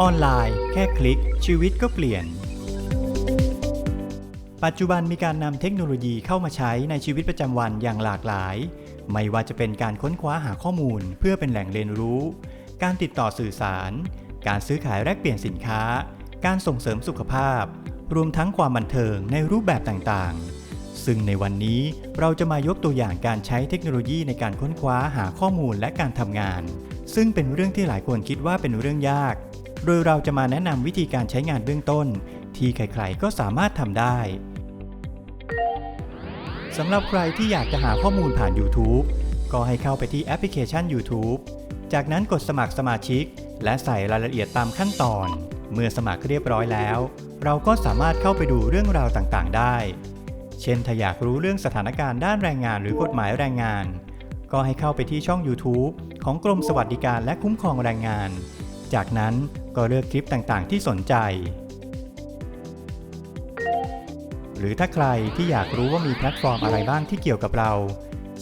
ออนไลน์ แค่คลิก ชีวิตก็เปลี่ยน ปัจจุบันมีการนำเทคโนโลยีเข้ามาใช้ในชีวิตประจำวันอย่างหลากหลาย ไม่ว่าจะเป็นการค้นคว้าหาข้อมูล เพื่อเป็นแหล่งเรียนรู้ การติดต่อสื่อสาร การซื้อขายแลกเปลี่ยนสินค้า การส่งเสริมสุขภาพ รวมทั้งความบันเทิงในรูปแบบต่างๆ ซึ่งในวันนี้เราจะมายกตัวอย่างการใช้เทคโนโลยีในการค้นคว้าหาข้อมูลและการทำงานซึ่งเป็นเรื่องที่หลายคนคิดว่าเป็นเรื่องยาก โดยเราจะมาแนะนำวิธีการใช้งานเบื้องต้น ที่ใครๆก็สามารถทำได้สำหรับใครที่อยากจะหาข้อมูลผ่าน YouTube ก็ให้เข้าไปที่แอปพลิเคชัน YouTube จากนั้นกดสมัครสมาชิก และใส่รายละเอียดตามขั้นตอน เมื่อสมัครเรียบร้อยแล้ว เราก็สามารถเข้าไปดูเรื่องราวต่างๆ ได้ เช่นถ้าอยากรู้เรื่องสถานการณ์ด้านแรงงานหรือกฎหมายแรงงาน ก็ให้เข้าไปที่ช่อง YouTube ของกรมสวัสดิการและคุ้มครองแรงงาน จากนั้นก็เลือกคลิปต่างๆ ที่สนใจ หรือถ้าใครที่อยากรู้ว่ามีแพลตฟอร์มอะไรบ้างที่เกี่ยวกับเรา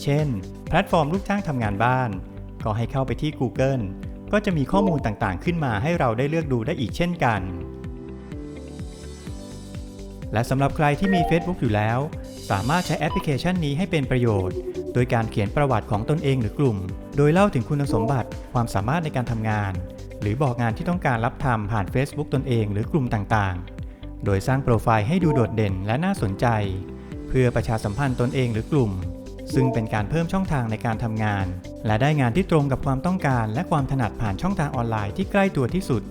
เช่น แพลตฟอร์มลูกจ้างทำงานบ้าน ก็ให้เข้าไปที่ Google ก็จะมีข้อมูลต่างๆ ขึ้นมาให้เราได้เลือกดูได้อีกเช่นกัน และสำหรับใครที่มี Facebook อยู่แล้ว สามารถใช้แอปพลิเคชันนี้ให้เป็นประโยชน์ โดยการเขียนประวัติของตนเองหรือกลุ่ม โดยเล่าถึงคุณสมบัติ ความสามารถในการทำงาน หรือบอกงานที่ต้องการรับทำผ่าน Facebook ตนเองหรือกลุ่มต่างๆ โดยสร้างโปรไฟล์ให้ดูโดดเด่นและน่าสนใจ เพื่อประชาสัมพันธ์ตนเองหรือกลุ่ม ซึ่งเป็นการเพิ่มช่องทางในการทำงาน และได้งานที่ตรงกับความต้องการและความถนัดผ่านช่องทางออนไลน์ที่ใกล้ตัวที่สุด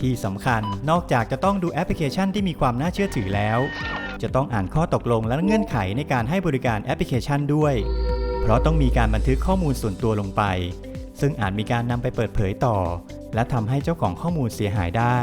ที่สำคัญนอกจากจะต้องดูแอปพลิเคชันที่มีความน่าเชื่อถือแล้ว จะต้องอ่านข้อตกลงและเงื่อนไขในการให้บริการแอปพลิเคชันด้วย เพราะต้องมีการบันทึกข้อมูลส่วนตัวลงไป ซึ่งอาจมีการนำไปเปิดเผยต่อ และทำให้เจ้าของข้อมูลเสียหายได้